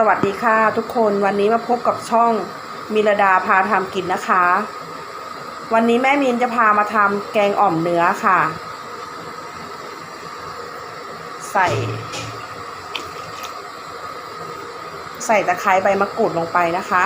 สวัสดีค่ะทุกคนวันนี้มาพบกับช่องมิรดาพาทำกินนะคะ วันนี้แม่มีนจะพามาทำแกงอ่อมเนื้อค่ะ ใส่ ใส่ตะไคร้ใบมะกรูดลงไปนะคะ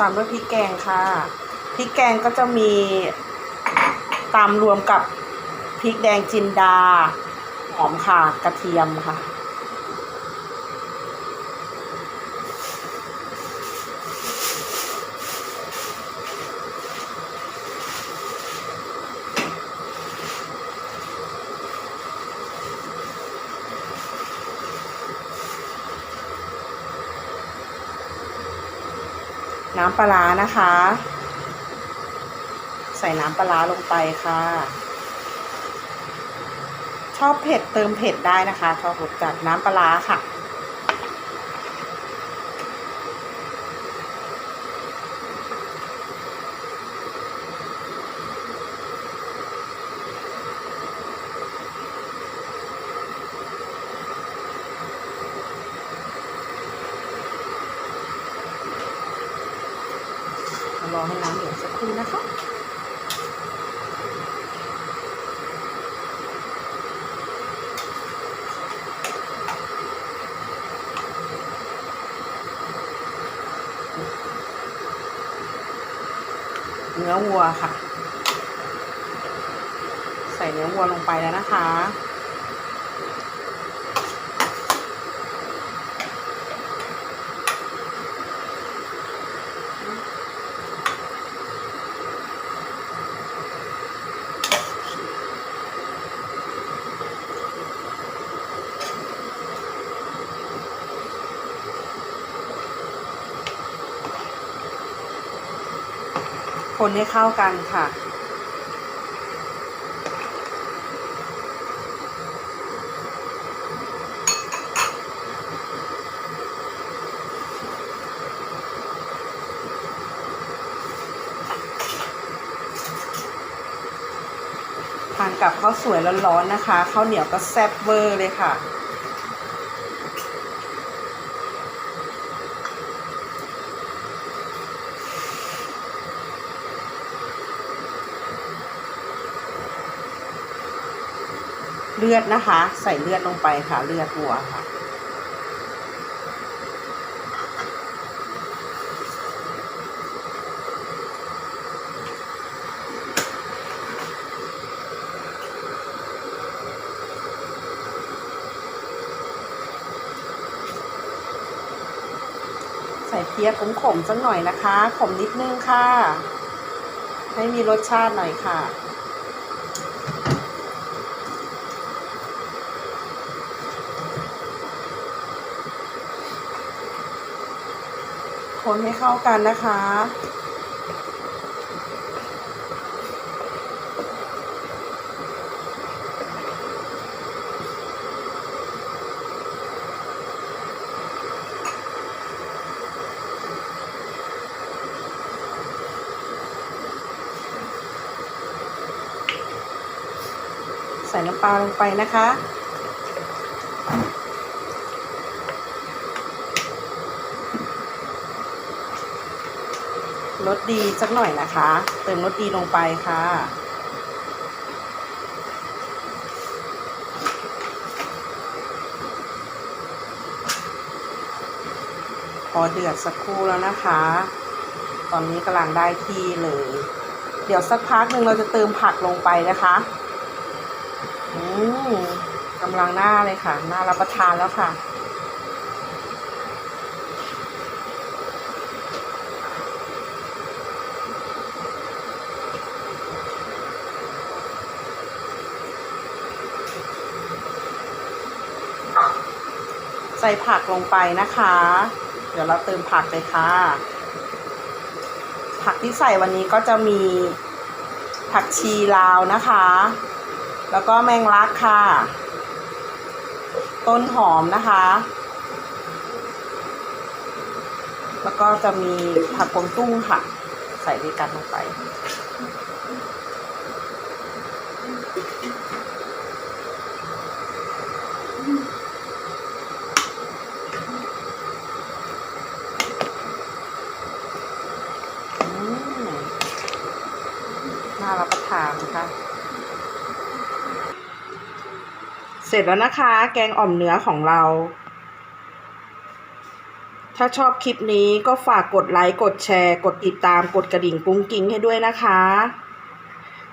ตามด้วยพริกแกงค่ะ พริกแกงก็จะมีตามรวมกับพริกแดงจินดา หอมค่ะ กระเทียมค่ะ น้ำปลานะคะ ใส่น้ำปลาลงไปค่ะ ชอบเผ็ดเติมเผ็ดได้นะคะชอบรสจัดน้ำปลาค่ะ รอให้น้ำเดือดสักครู่นะคะเนื้อวัวค่ะ ใส่เนื้อวัวลงไปแล้วนะคะ คนให้เข้ากันค่ะ ทานกับข้าวสวยร้อนๆนะคะข้าวเหนียวก็แซ่บเวอร์เลยค่ะ เลือดนะคะ ใส่เลือดลงไปค่ะ เลือดวัวค่ะ ใส่เพียขมๆสักหน่อยนะคะ ขมนิดนึงค่ะ ให้มีรสชาติหน่อยค่ะ คนให้เข้ากันนะคะ ใส่น้ำปลาลงไปนะคะ รสดีสักหน่อยนะคะ เติมรสดีลงไปค่ะ พอเดือดสักครู่แล้วนะคะ ตอนนี้กำลังได้ที่เลย เดี๋ยวสักพักหนึ่งเราจะเติมผักลงไปนะคะอืมกำลังหน้าเลยค่ะน่ารับประทานแล้วค่ะ ผักลงไปนะคะ เดี๋ยวเราเติมผักเลยค่ะ ผักที่ใส่วันนี้ก็จะมีผักชีลาวนะคะ แล้วก็แมงลักค่ะ ต้นหอมนะคะ แล้วก็จะมีผักกวงตุ้งค่ะ ใส่ด้วยกันลงไป น่ารับประทานนะคะ เสร็จแล้วนะคะ แกงอ่อมเนื้อของเรา ถ้าชอบคลิปนี้ก็ฝากกดไลค์กดแชร์ กดติดตามกดกระดิ่งกุ้งกิ้งให้ด้วยนะคะ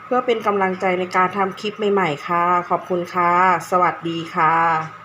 เพื่อเป็นกำลังใจในการทำคลิปใหม่ ๆ ค่ะ ขอบคุณค่ะ สวัสดีค่ะ